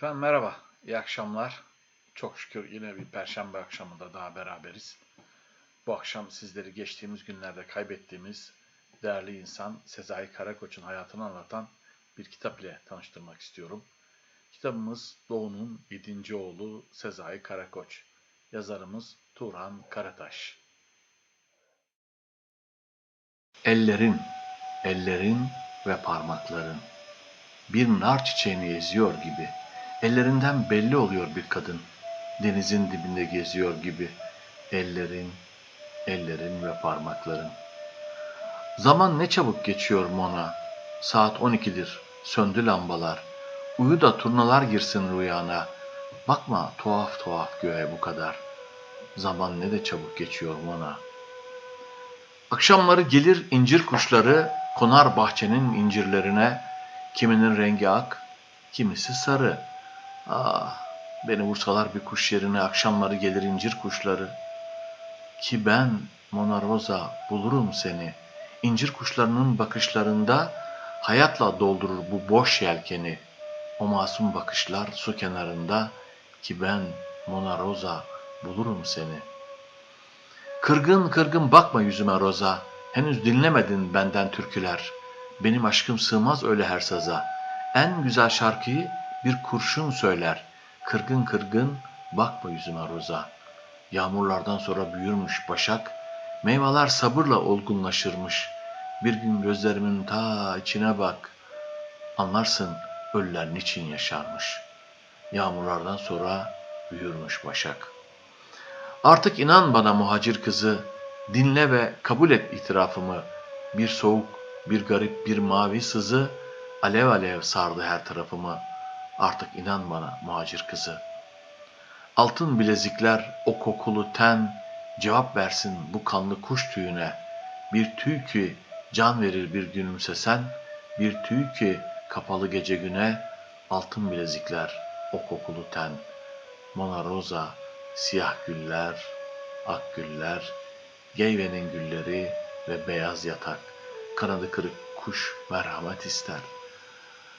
Efendim merhaba, iyi akşamlar. Çok şükür yine bir perşembe akşamında daha beraberiz. Bu akşam sizleri geçtiğimiz günlerde kaybettiğimiz değerli insan Sezai Karakoç'un hayatını anlatan bir kitap ile tanıştırmak istiyorum. Kitabımız Doğu'nun 7. oğlu Sezai Karakoç. Yazarımız Turan Karataş. Ellerin, ellerin ve parmakların bir nar çiçeğini eziyor gibi. Ellerinden belli oluyor bir kadın. Denizin dibinde geziyor gibi. Ellerin, ellerin ve parmakların. Zaman ne çabuk geçiyor Mona. Saat 12'dir. Söndü lambalar. Uyu da turnalar girsin rüyana. Bakma tuhaf tuhaf göğe bu kadar. Zaman ne de çabuk geçiyor Mona. Akşamları gelir incir kuşları konar bahçenin incirlerine. Kiminin rengi ak, kimisi sarı. Ah, beni vursalar bir kuş yerine akşamları gelir incir kuşları. Ki ben Mona Rosa bulurum seni. İncir kuşlarının bakışlarında hayatla doldurur bu boş yelkeni. O masum bakışlar su kenarında ki ben Mona Rosa bulurum seni. Kırgın kırgın bakma yüzüme Rosa. Henüz dinlemedin benden türküler. Benim aşkım sığmaz öyle her saza. En güzel şarkıyı bir kurşun söyler. Kırgın kırgın bakma yüzüme Roza. Yağmurlardan sonra büyürmüş başak. Meyveler sabırla olgunlaşırmış. Bir gün gözlerimin ta içine bak. Anlarsın ölüler niçin yaşarmış. Yağmurlardan sonra büyürmüş başak. Artık inan bana muhacir kızı. Dinle ve kabul et itirafımı. Bir soğuk, bir garip, bir mavi sızı alev alev sardı her tarafımı. Artık inan bana muhacir kızı. Altın bilezikler, o kokulu ten, cevap versin bu kanlı kuş tüyüne. Bir tüy ki can verir bir gülümsesen, bir tüy ki kapalı gece güne, altın bilezikler, o kokulu ten. Mona Rosa, siyah güller, ak güller, geyvenin gülleri ve beyaz yatak. Kanadı kırık kuş merhamet ister.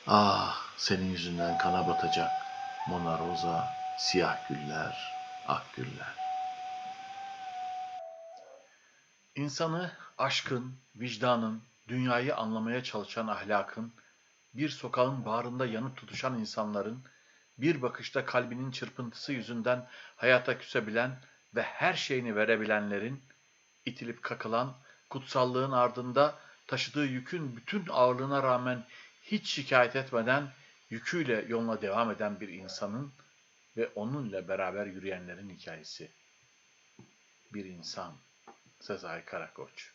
Ah senin yüzünden kana batacak Mona Rosa, siyah güller, ak güller. İnsanı aşkın, vicdanın, dünyayı anlamaya çalışan ahlakın, bir sokağın bağrında yanıp tutuşan insanların, bir bakışta kalbinin çırpıntısı yüzünden hayata küsebilen ve her şeyini verebilenlerin, itilip kakılan, kutsallığın ardında taşıdığı yükün bütün ağırlığına rağmen hiç şikayet etmeden yüküyle yoluna devam eden bir insanın ve onunla beraber yürüyenlerin hikayesi. Bir insan, Sezai Karakoç.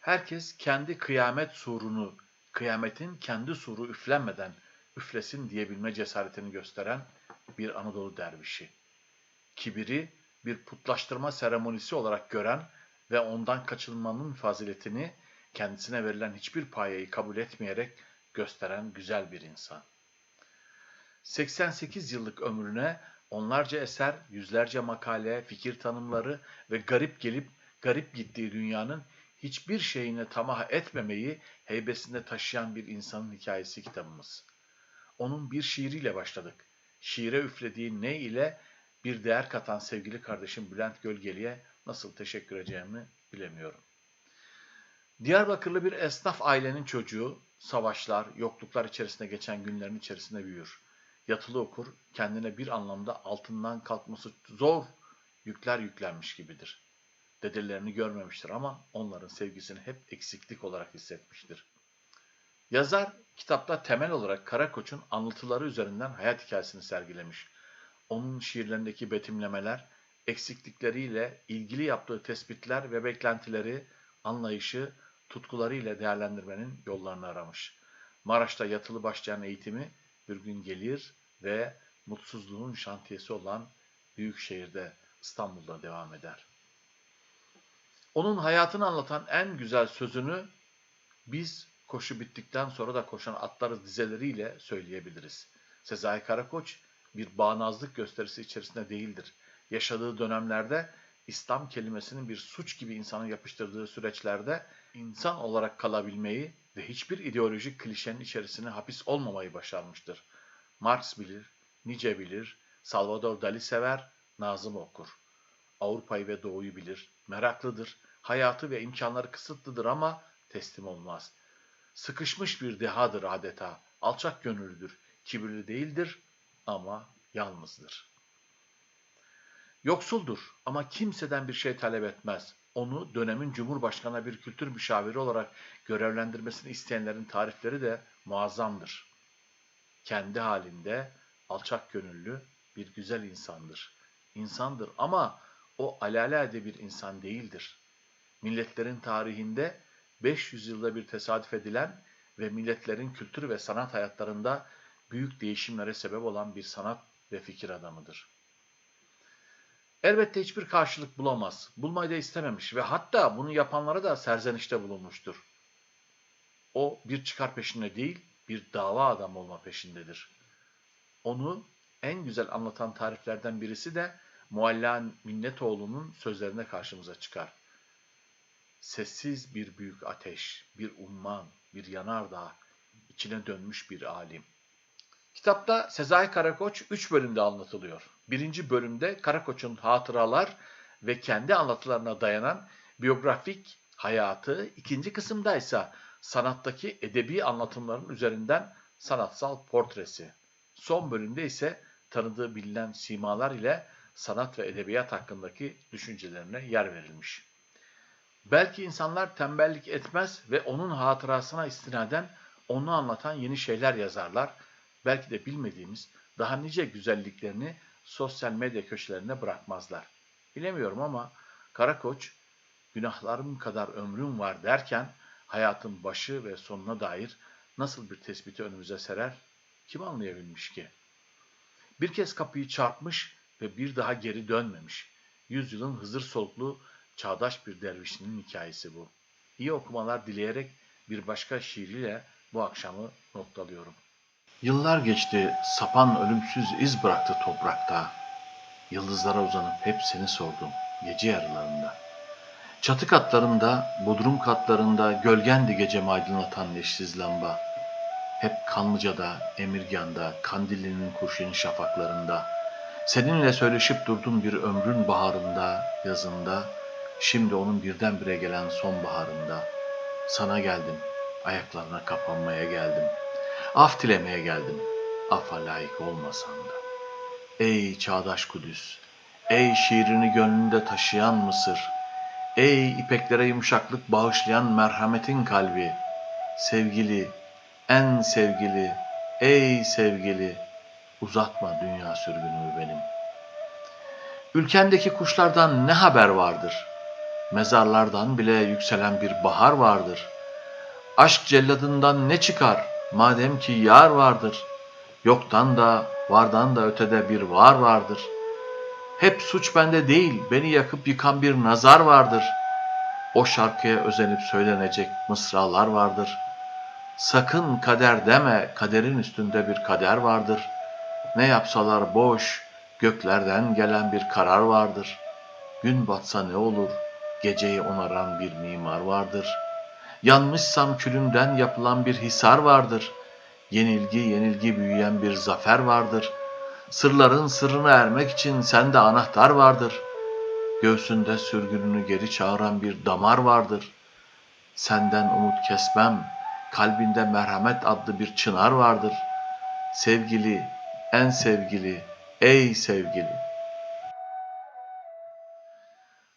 Herkes kendi kıyamet surunu, kıyametin kendi suru üflenmeden üflesin diyebilme cesaretini gösteren bir Anadolu dervişi. Kibiri bir putlaştırma seremonisi olarak gören ve ondan kaçınmanın faziletini kendisine verilen hiçbir payayı kabul etmeyerek gösteren güzel bir insan. 88 yıllık ömrüne onlarca eser, yüzlerce makale, fikir tanımları ve garip gelip garip gittiği dünyanın hiçbir şeyine tamah etmemeyi heybesinde taşıyan bir insanın hikayesi kitabımız. Onun bir şiiriyle başladık. Şiire üflediği ne ile bir değer katan sevgili kardeşim Bülent Gölgeli'ye nasıl teşekkür edeceğimi bilemiyorum. Diyarbakırlı bir esnaf ailenin çocuğu, savaşlar, yokluklar içerisinde geçen günlerin içerisinde büyür. Yatılı okur, kendine bir anlamda altından kalkması zor yükler yüklenmiş gibidir. Dedelerini görmemiştir ama onların sevgisini hep eksiklik olarak hissetmiştir. Yazar, kitapta temel olarak Karakoç'un anlatıları üzerinden hayat hikayesini sergilemiş. Onun şiirlerindeki betimlemeler, eksiklikleriyle ilgili yaptığı tespitler ve beklentileri, anlayışı, tutkularıyla değerlendirmenin yollarını aramış. Maraş'ta yatılı başlayan eğitimi bir gün gelir ve mutsuzluğun şantiyesi olan büyük şehirde İstanbul'da devam eder. Onun hayatını anlatan en güzel sözünü biz koşu bittikten sonra da koşan atlarız dizeleriyle söyleyebiliriz. Sezai Karakoç bir bağnazlık gösterisi içerisinde değildir. Yaşadığı dönemlerde İslam kelimesinin bir suç gibi insana yapıştırdığı süreçlerde insan olarak kalabilmeyi ve hiçbir ideolojik klişenin içerisine hapis olmamayı başarmıştır. Marx bilir, nice bilir, Salvador Dali sever, Nazım okur. Avrupa'yı ve Doğu'yu bilir, meraklıdır, hayatı ve imkanları kısıtlıdır ama teslim olmaz. Sıkışmış bir dehadır adeta, alçak gönüllüdür, kibirli değildir ama yalnızdır. Yoksuldur ama kimseden bir şey talep etmez. Onu dönemin Cumhurbaşkanı bir kültür müşaviri olarak görevlendirmesini isteyenlerin tarifleri de muazzamdır. Kendi halinde alçak gönüllü bir güzel insandır. İnsandır ama o alelade bir insan değildir. Milletlerin tarihinde 500 yılda bir tesadüf edilen ve milletlerin kültür ve sanat hayatlarında büyük değişimlere sebep olan bir sanat ve fikir adamıdır. Elbette hiçbir karşılık bulamaz. Bulmayı da istememiş ve hatta bunu yapanlara da serzenişte bulunmuştur. O bir çıkar peşinde değil, bir dava adamı olma peşindedir. Onu en güzel anlatan tariflerden birisi de Mualla Minnetoğlu'nun sözlerine karşımıza çıkar. Sessiz bir büyük ateş, bir umman, bir yanardağ, içine dönmüş bir alim. Kitapta Sezai Karakoç 3 bölümde anlatılıyor. Birinci bölümde Karakoç'un hatıralar ve kendi anlatılarına dayanan biyografik hayatı, ikinci kısımda ise sanattaki edebi anlatımların üzerinden sanatsal portresi. Son bölümde ise tanıdığı bilinen simalar ile sanat ve edebiyat hakkındaki düşüncelerine yer verilmiş. Belki insanlar tembellik etmez ve onun hatırasına istinaden onu anlatan yeni şeyler yazarlar. Belki de bilmediğimiz daha nice güzelliklerini sosyal medya köşelerine bırakmazlar. Bilemiyorum ama Karakoç günahlarım kadar ömrüm var derken hayatın başı ve sonuna dair nasıl bir tespiti önümüze serer kim anlayabilmiş ki? Bir kez kapıyı çarpmış ve bir daha geri dönmemiş. Yüzyılın hızır soluklu çağdaş bir dervişinin hikayesi bu. İyi okumalar dileyerek bir başka şiiriyle bu akşamı noktalıyorum. Yıllar geçti, sapan ölümsüz iz bıraktı toprakta. Yıldızlara uzanıp hep seni sordum gece yarılarında. Çatı katlarında, bodrum katlarında gölgendi gecemi aydınlatan eşsiz lamba. Hep Kanlıca'da, Emirgan'da, Kandilli'nin kurşun şafaklarında. Seninle söyleşip durdum bir ömrün baharında, yazında. Şimdi onun birdenbire gelen sonbaharında. Sana geldim, ayaklarına kapanmaya geldim. Af dilemeye geldim, affa layık olmasan da. Ey çağdaş Kudüs, ey şiirini gönlünde taşıyan Mısır, ey ipeklere yumuşaklık bağışlayan merhametin kalbi, sevgili, en sevgili, ey sevgili, uzatma dünya sürgünümü benim. Ülkendeki kuşlardan ne haber vardır? Mezarlardan bile yükselen bir bahar vardır. Aşk celladından ne çıkar? Madem ki yar vardır. Yoktan da vardan da ötede bir var vardır. Hep suç bende değil, beni yakıp yıkan bir nazar vardır. O şarkıya özenip söylenecek mısralar vardır.'' Sakın kader deme, kaderin üstünde bir kader vardır. Ne yapsalar boş, göklerden gelen bir karar vardır. Gün batsa ne olur, geceyi onaran bir mimar vardır. Yanmışsam külünden yapılan bir hisar vardır. Yenilgi yenilgi büyüyen bir zafer vardır. Sırların sırrına ermek için sende anahtar vardır. Göğsünde sürgününü geri çağıran bir damar vardır. Senden umut kesmem, kalbinde merhamet adlı bir çınar vardır. Sevgili, en sevgili, ey sevgili.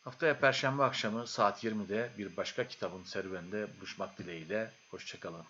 Haftaya Perşembe akşamı saat 20'de bir başka kitabın serüveninde buluşmak dileğiyle. Hoşçakalın.